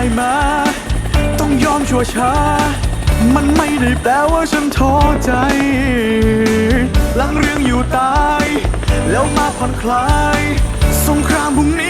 ได้มา ต้องยอมชั่วช้า มันไม่ได้แปลว่าฉันท้อใจหลังเรื่องอยู่ตาย แล้วมาผ่อนคลาย สงครามพรุ่งนี้